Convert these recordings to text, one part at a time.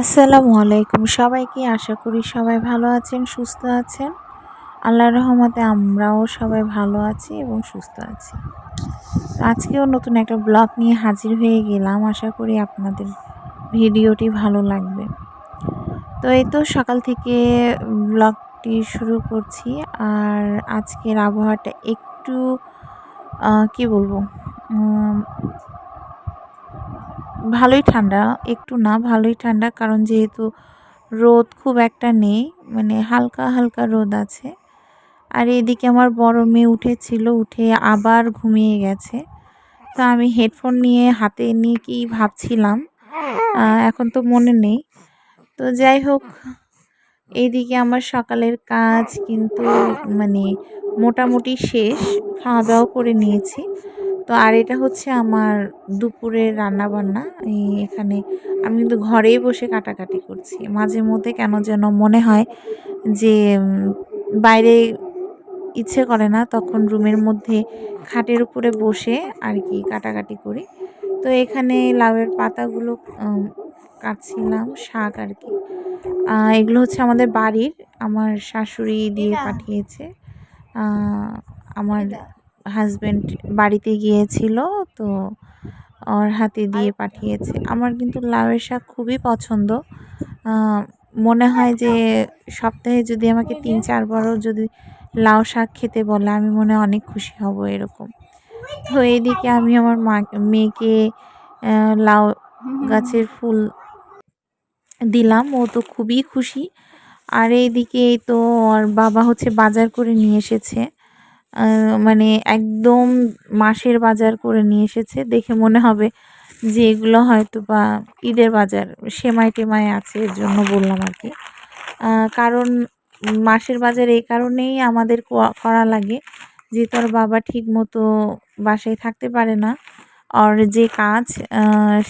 আসসালামু আলাইকুম। সবাইকে আশা করি সবাই ভালো আছেন, সুস্থ আছেন? আল্লাহর রহমতে আমরাও সবাই ভালো আছি এবং সুস্থ আছি। আজকেও নতুন একটা ব্লগ নিয়ে হাজির হয়ে গেলাম। আশা করি আপনাদের ভিডিওটি ভালো লাগবে। তো এই তো সকাল থেকে ব্লগটি শুরু করছি। আর আজকের আবহাওয়াটা একটু কি বলব? ভালোই ঠান্ডা, একটু না ভালোই ঠান্ডা, কারণ যেহেতু রোদ খুব একটা নেই মানে হালকা হালকা রোদ আছে। আর এদিকে আমার বড় মেয়ে উঠেছিল, উঠে আবার ঘুমিয়ে গেছে। তো আমি হেডফোন নিয়ে হাতে নিয়ে কি ভাবছিলাম এখন তো মনে নেই। তো যাই হোক, এইদিকে আমার সকালের কাজ কিন্তু মানে মোটামুটি শেষ খাওয়া দাওয়া করে নিয়েছি। তো আর এটা হচ্ছে আমার দুপুরের রান্না বান্না এখানে আমি কিন্তু ঘরেই বসে কাটাকাটি করছি। মাঝে মধ্যে কেন যেন মনে হয় যে বাইরে ইচ্ছে করে না তখন রুমের মধ্যে খাটের উপরে বসে আর কি কাটাকাটি করি। তো এখানে লাউয়ের পাতাগুলো কাটছিলাম শাক আর কি। এগুলো হচ্ছে আমাদের বাড়ির। আমার শাশুড়ি দিয়ে পাঠিয়েছে। আমার হাজব্যান্ড বাড়িতে গিয়েছিল, তো ওর হাতে দিয়ে পাঠিয়েছে। আমার কিন্তু লাউয়ের শাক খুবই পছন্দ। মনে হয় যে সপ্তাহে যদি আমাকে তিন চারবারও যদি লাউ শাক খেতে বলে, আমি মনে অনেক খুশি হব এরকম। তো এইদিকে আমি আমার মা, মেয়েকে লাউ গাছের ফুল দিলাম, ও তো খুবই খুশি। আর এইদিকে তো ওর বাবা হচ্ছে বাজার করে নিয়ে এসেছে। মানে একদম মাসের বাজার করে নিয়ে এসেছে। দেখে মনে হবে যে এগুলো হয়তো বা ঈদের বাজার সেমাই টেমাই আছে এর জন্য বললাম আর কি। কারণ মাসের বাজার এই কারণেই আমাদের করা লাগে যে তোর বাবা ঠিক মতো বাসায় থাকতে পারে না আর যে কাজ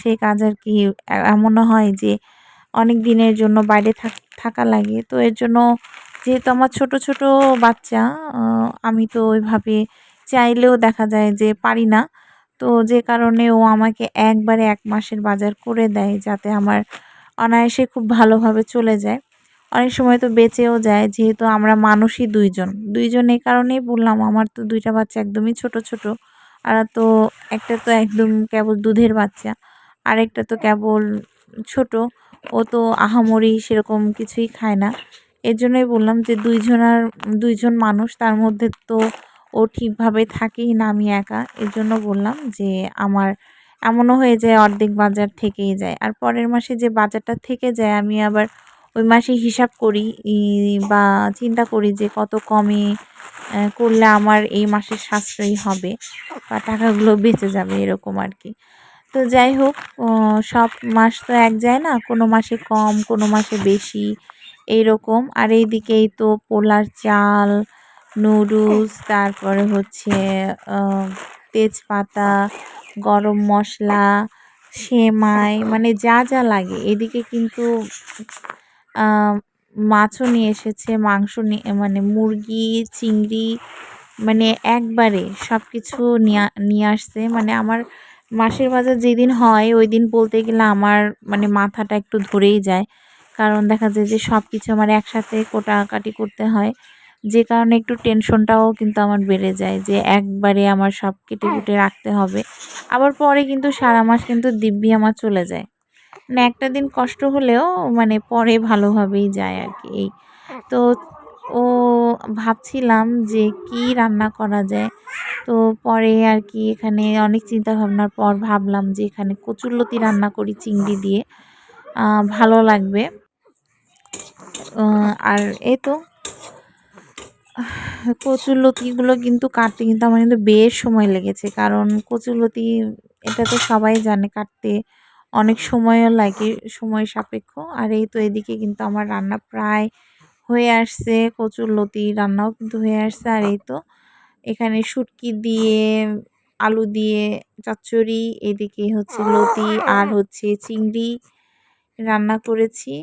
সেই কাজ আর কি এমনও হয় যে অনেক দিনের জন্য বাইরে থাকা লাগে। তো এর জন্য যেহেতু আমার ছোট ছোট বাচ্চা আমি তো ওইভাবে চাইলেও দেখা যায় যে পারি না। তো যে কারণে ও আমাকে একবারে এক মাসের বাজার করে দেয় যাতে আমার অনায়াসে খুব ভালোভাবে চলে যায়। অনেক সময় তো বেঁচেও যায়, যেহেতু আমরা মানুষই দুইজন। দুইজন এই কারণেই বললাম, আমার তো দুইটা বাচ্চা একদমই ছোট ছোট। আর তো একটা তো একদম কেবল দুধের বাচ্চা, আরেকটা তো কেবল ছোট। ও তো আহামরি সেরকম কিছুই খায় না। এর জন্যই বললাম যে দুইজনার দুইজন মানুষ, তার মধ্যে তো ও ঠিকভাবে থাকেই না, আমি একা। এর জন্য বললাম যে আমার এমনও হয়ে যায়, অর্ধেক বাজার থেকেই যায়। আর পরের মাসে যে বাজারটা থেকে যায়, আমি আবার ওই মাসে হিসাব করি বা চিন্তা করি যে কত কমে করলে আমার এই মাসের সাশ্রয়ী হবে, বা টাকাগুলো বেঁচে যাবে, এরকম আর কি। তো যাই হোক সব মাস তো এক যায় না, কোনো মাসে কম, কোনো মাসে বেশি। এইরকম। আর এইদিকেই তো পোলার চাল, নুডলস, তারপরে হচ্ছে তেজপাতা, গরম মশলা, সেমাই মানে যা যা লাগে। এদিকে কিন্তু মাছও নিয়ে এসেছে, মাংস নিয়ে মানে মুরগি, চিংড়ি মানে একবারে সব কিছু নিয়ে নিয়ে আসছে। মানে আমার মাসের বাজার যেদিন হয় ওই দিন বলতে গেলে আমার মানে মাথাটা একটু ধরেই যায়। কারণ দেখা যায় যে সব কিছু আমার একসাথে কোটাকাটি করতে হয়। যে কারণে একটু টেনশনটাও কিন্তু আমার বেড়ে যায় যে একবারে আমার সব কেটে কুটে রাখতে হবে। আবার পরে কিন্তু সারা মাস কিন্তু দিব্যি আমার চলে যায়। মানে একটা দিন কষ্ট হলেও মানে পরে ভালোভাবেই যায় আর কি এই। তো ও ভাবছিলাম যে কি রান্না করা যায়। তো পরে আর কি এখানে অনেক চিন্তা ভাবনার পর ভাবলাম যে এখানে কচুরলতি রান্না করি চিংড়ি দিয়ে। ভালো লাগবে। আর এই তো কচুরলতিগুলো কিন্তু কাটতে কিন্তু আমার কিন্তু বেশ সময় লেগেছে। কারণ কচুরলতি এটা তো সবাই জানে, কাটতে অনেক সময়ও লাগে, সময় সাপেক্ষ। আর এই তো এদিকে কিন্তু আমার রান্না প্রায় হয়ে আসছে কচুরলতি রান্নাও কিন্তু হয়ে আসছে। আর এই তো, এখানে শুটকি দিয়ে, আলু দিয়ে, চচ্চড়ি, এদিকে হচ্ছে লতি আর হচ্ছে চিংড়ি রান্না করেছি।